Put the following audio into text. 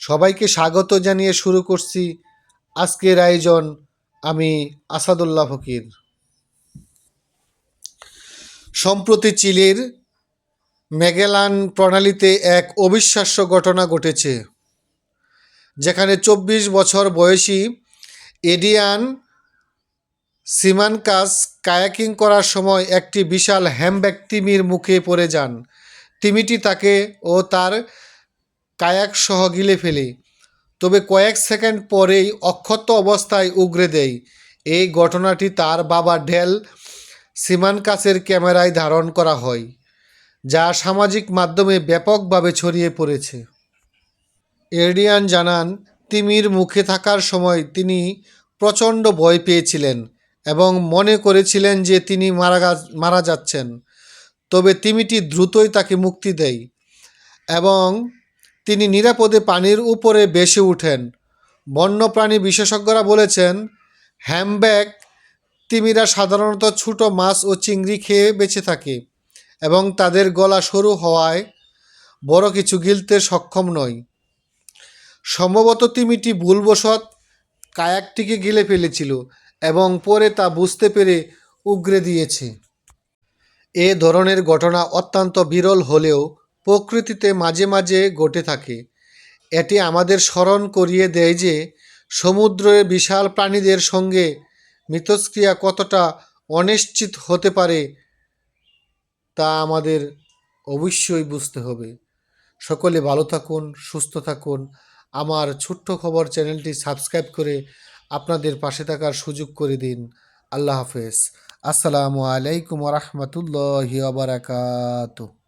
সবাইকে স্বাগত জানিয়ে শুরু করছি আজকের আয়োজন আমি আসাদুল্লাহ ফকির। সম্প্রতি চিলির ম্যাগেলান প্রণালীতে এক অবিশ্বাস্য ঘটনা ঘটেছে, যেখানে চব্বিশ বছর বয়সী এডিয়ান সিমানকাস কায়াকিং করার সময় একটি বিশাল হ্যামব্যাগ তিমির মুখে পড়ে যান। তিমিটি তাকে ও তার কায়াক সহ গিলে ফেলে। তবে কয়েক সেকেন্ড পরেই অক্ষত অবস্থায় উগরে দেয় এই ঘটনাটি তার বাবা ডেল সিমানকাসের ক্যামেরায় ধারণ করা হয়, যা সামাজিক মাধ্যমে ব্যাপকভাবে ছড়িয়ে পড়েছে। এরডিয়ান জানান, তিমির মুখে থাকার সময় তিনি প্রচণ্ড ভয় পেয়েছিলেন এবং মনে করেছিলেন যে তিনি মারা মারা যাচ্ছেন। তবে তিমিটি দ্রুতই তাকে মুক্তি দেয় এবং তিনি নিরাপদে পানির উপরে বেসে ওঠেন বন্যপ্রাণী বিশেষজ্ঞরা বলেছেন হ্যামব্যাগ তিমিরা সাধারণত ছোট মাছ ও চিংড়ি খেয়ে বেঁচে থাকে এবং তাদের গলা সরু হওয়ায় বড় কিছু গিলতে সক্ষম নয়। সম্ভবত তিমিটি ভুলবশত কায়াকটিকে গিলে ফেলেছিল এবং পরে তা বুঝতে পেরে উগরে দিয়েছে। এ ধরনের ঘটনা অত্যন্ত বিরল হলেও প্রকৃতিতে মাঝে মাঝে ঘটে থাকে। এটি আমাদের স্মরণ করিয়ে দেয় যে সমুদ্রের বিশাল প্রাণীদের সঙ্গে মিথস্ক্রিয়া কতটা অনিশ্চিত হতে পারে তা আমাদের অবশ্যই বুঝতে হবে। সকলে ভালো থাকুন, সুস্থ থাকুন। আমার ছোট্ট খবর চ্যানেলটি সাবস্ক্রাইব করে আপনাদের পাশে থাকার সুযোগ করে দিন। আল্লাহ হাফেজ। আসসালামু আলাইকুম রহমতুল্লাহ বারাকাতুহ।